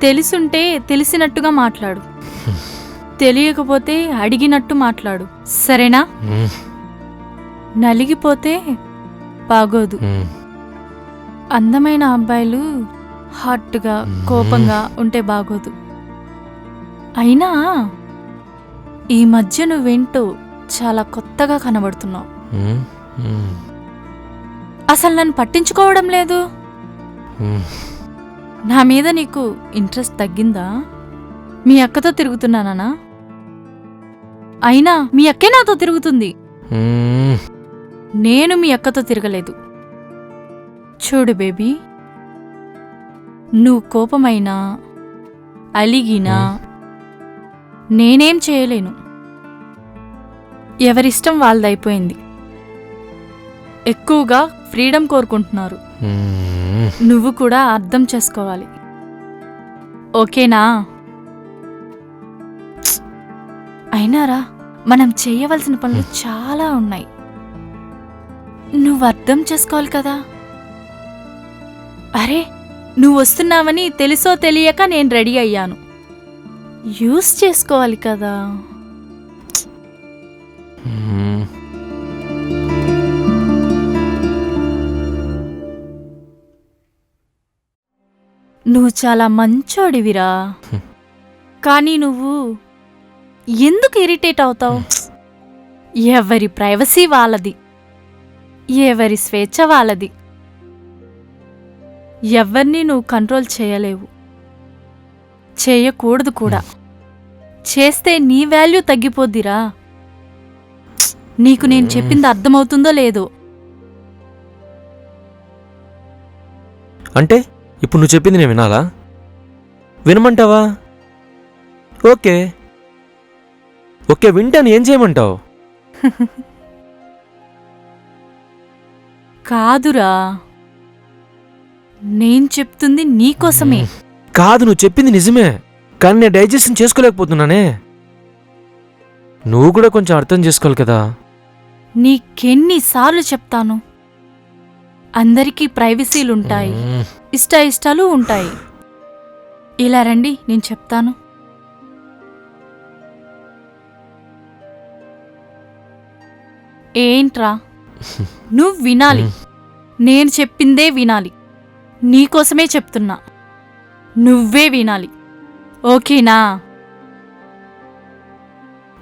తెలుసుంటే తెలిసుంటే తెలిసినట్టుగా మాట్లాడు. తెలియకపోతే అడిగినట్టు మాట్లాడు. సరేనా? నలిగిపోతే బాగోదు. అందమైన అబ్బాయిలు హాట్గా కోపంగా ఉంటే బాగోదు. అయినా ఈ మధ్య నువ్వేంటో చాలా కొత్తగా కనబడుతున్నావు. అసలు నన్ను పట్టించుకోవడం లేదు. నా మీద నీకు ఇంట్రెస్ట్ తగ్గిందా? మీ అక్కతో తిరుగుతున్నానా అయినా మీ అక్కే నాతో తిరుగుతుంది. నేను మీ అక్కతో తిరగలేదు. చూడు బేబీ. నువ్వు కోపమైనా అలిగినా నేనేం చేయలేను. ఎవరిష్టం వాళ్ళదైపోయింది. ఎక్కువగా ఫ్రీడమ్ కోరుకుంటున్నారు. నువ్వు కూడా అర్థం చేసుకోవాలి. ఓకేనా? అయినారా? మనం చేయవలసిన పనులు చాలా ఉన్నాయి. నువ్వు అర్థం చేసుకోవాలి కదా? అరే నువ్వు వస్తున్నావని తెలుసో తెలియక నేను రెడీ అయ్యాను. యూస్ చేసుకోవాలి కదా? నువ్వు చాలా మంచోడివిరా. కానీ నువ్వు ఎందుకు ఇరిటేట్ అవుతావు? ఎవరి ప్రైవసీ వాళ్ళది. ఎవరి స్వేచ్ఛ వాళ్ళది. ఎవరిని నువ్వు కంట్రోల్ చేయలేవు. చేయకూడదు కూడా. చేస్తే నీ వాల్యూ తగ్గిపోద్దిరా. నీకు నేను చెప్పింది అర్థమవుతుందో లేదో. అంటే? ఇప్పుడు నువ్వు చెప్పింది నేను వినాలా? వినమంటావా? ఓకే. ఓకే వింటాను ఏం చేయమంటావు? కాదురా. నేను చెప్తుంది నీకోసమే. కాదు నువ్వు చెప్పింది నిజమే. కానీ నేను డైజెషన్ చేసుకోలేకపోతున్నానే. నువ్వు కూడా కొంచెం అర్థం చేసుకోవాలి కదా. నీకెన్నిసార్లు చెప్తాను. అందరికీ ప్రైవసీలుంటాయి. ఇష్ట ఇష్టాలు ఉంటాయి. ఇలా రండి నేను చెప్తాను. ఏంట్రా? నువ్వు వినాలి. నేను చెప్పిందే వినాలి. నీకోసమే చెప్తున్నా. నువ్వే వినాలి. ఓకేనా?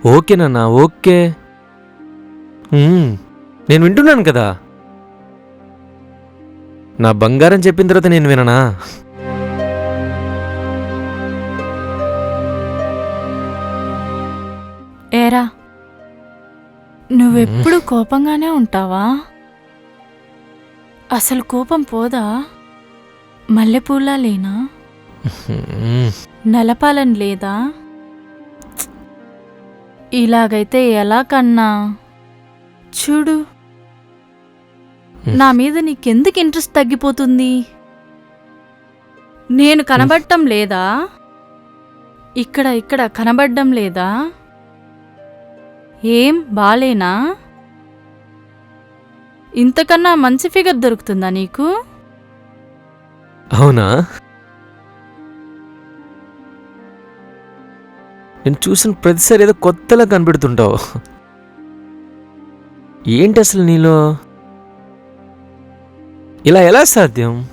ఓకేనన్నా ఓకే. నేను వింటున్నాను కదా. నా బంగారం చెప్పిన తర్వాత నేను విననా? ఏరా నువ్వెప్పుడు కోపంగానే ఉంటావా? అసలు కోపం పోదా? మల్లెపూలా లేనా? నలపాలని లేదా? ఇలాగైతే ఎలా కన్నా? చూడు నా మీద నీకెందుకు ఇంట్రెస్ట్ తగ్గిపోతుంది? నేను కనబడటం లేదా? ఇక్కడ ఇక్కడ కనబడడం లేదా? ఏం బాలేనా? ఇంతకన్నా మంచి ఫిగర్ దొరుకుతుందా నీకు? అవునా? నేను చూసిన ప్రతిసారి ఏదో కొత్తలా కనిపెడుతుంటావు. ఏంటి అసలు నీలో? ఇలా ఎలా సాధ్యం?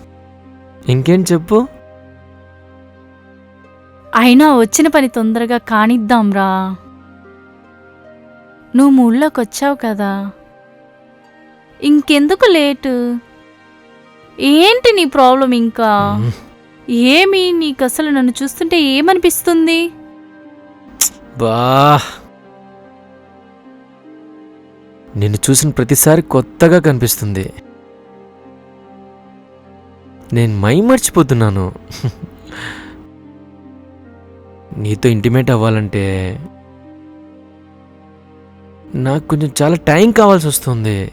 ఇంకేం చెప్పు? అయినా వచ్చిన పని తొందరగా కానిద్దాంరా నువ్వు మూళ్ళోకి వచ్చావు కదా. ఇంకెందుకు లేటు? ఏంటి నీ ప్రాబ్లం ఇంకా. ఏమి నీకు అసలు నన్ను చూస్తుంటే ఏమనిపిస్తుంది? బా. నిన్ను చూసిన ప్రతిసారి కొత్తగా కనిపిస్తుంది. నేను మై మర్చిపోతున్నాను నీతో ఇంటిమేట్ అవ్వాలంటే నాకు కొంచెం చాలా టైం కావాల్సి వస్తుంది.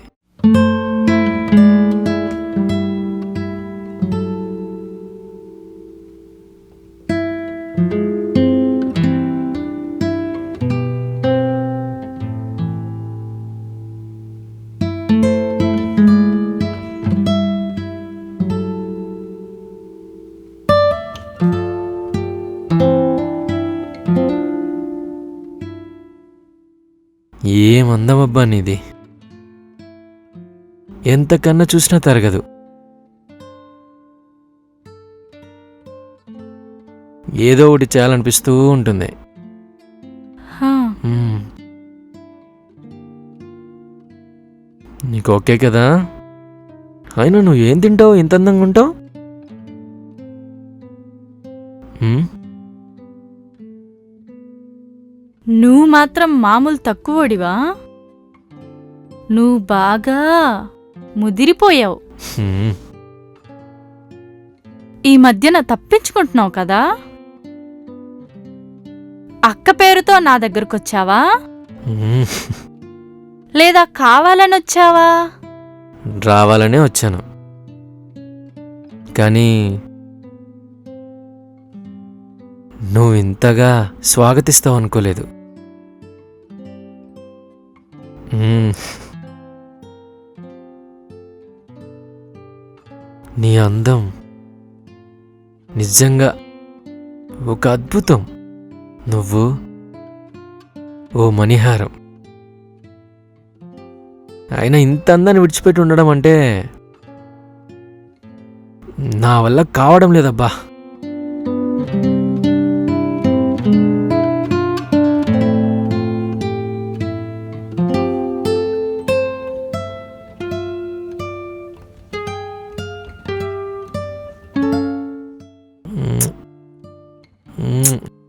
ఏం అందమబ్బా నీది? ఎంతకన్నా చూసినా తరగదు. ఏదో ఒకటి చేయాలనిపిస్తూ ఉంటుంది. నీకు ఓకే కదా? అయినా నువ్వు ఏం తింటావు? ఇంత అందంగా ఉంటావు? నువ్వు మాత్రం మామూలు తక్కువడివా నువ్వు బాగా ముదిరిపోయావు. ఈ మధ్యన తప్పించుకుంటున్నావు కదా అక్క పేరుతో నా దగ్గరకొచ్చావా. లేదా కావాలని వచ్చావా రావాలనే వచ్చాను కానీ నువ్వు ఇంతగా స్వాగతిస్తావు అనుకోలేదు. నీ అందం నిజంగా ఒక అద్భుతం. నువ్వు ఓ మణిహారం. అయినా ఇంత అందాన్ని విడిచిపెట్టి ఉండడం అంటే నా వల్ల కావడం లేదబ్బా. Mm.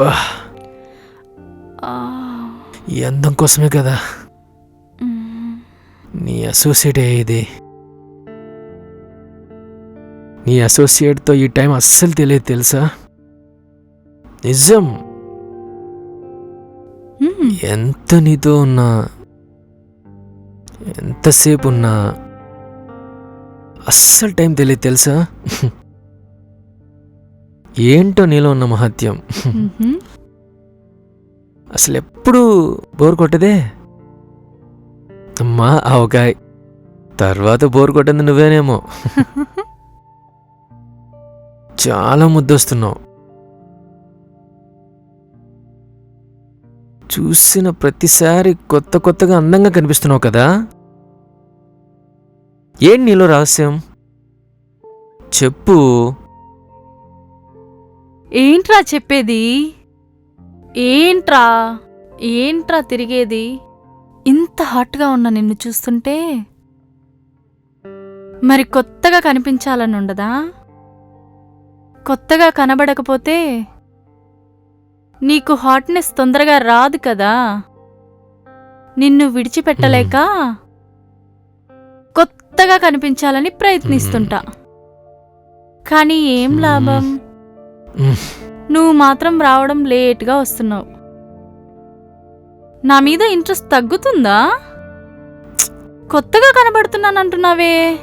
బా ఆ, ఈ అందం కోసమే కదా. నీ అసోసియేట్ అయ్యేది నీ అసోసియేట్తో ఈ టైం అస్సలు తెలియదు తెలుసా? నిజం. ఎంత నీతో ఉన్నా ఎంతసేపు ఉన్నా అస్సలు టైం తెలియదు తెలుసా? ఏంటో నీలో ఉన్న మహత్యం? మ్హూ. అసలు ఎప్పుడు బోర్ కొట్టదే? అమ్మా ఆవకాయ్. తర్వాత బోర్ కొట్టింది నువ్వేనేమో. చాలా ముద్దొస్తున్నావు. చూసిన ప్రతిసారి కొత్త కొత్తగా అందంగా కనిపిస్తున్నావు కదా? ఏం నీలో రహస్యం? చెప్పు. ఏంట్రా చెప్పేది? ఏంట్రా? ఏంట్రా తిరిగేది? ఇంత హాట్గా ఉన్న నిన్ను చూస్తుంటే మరి కొత్తగా కనిపించాలని ఉండదా? కొత్తగా కనబడకపోతే నీకు హాట్నెస్ తొందరగా రాదు కదా? నిన్ను విడిచిపెట్టలేక కొత్తగా కనిపించాలని ప్రయత్నిస్తుంటా. కానీ ఏం. లాభం. నువ్వు మాత్రం రావడం లేట్గా వస్తున్నావు. నా మీద ఇంట్రెస్ట్ తగ్గుతుందా? కొత్తగా కనబడుతున్నానంటున్నావే.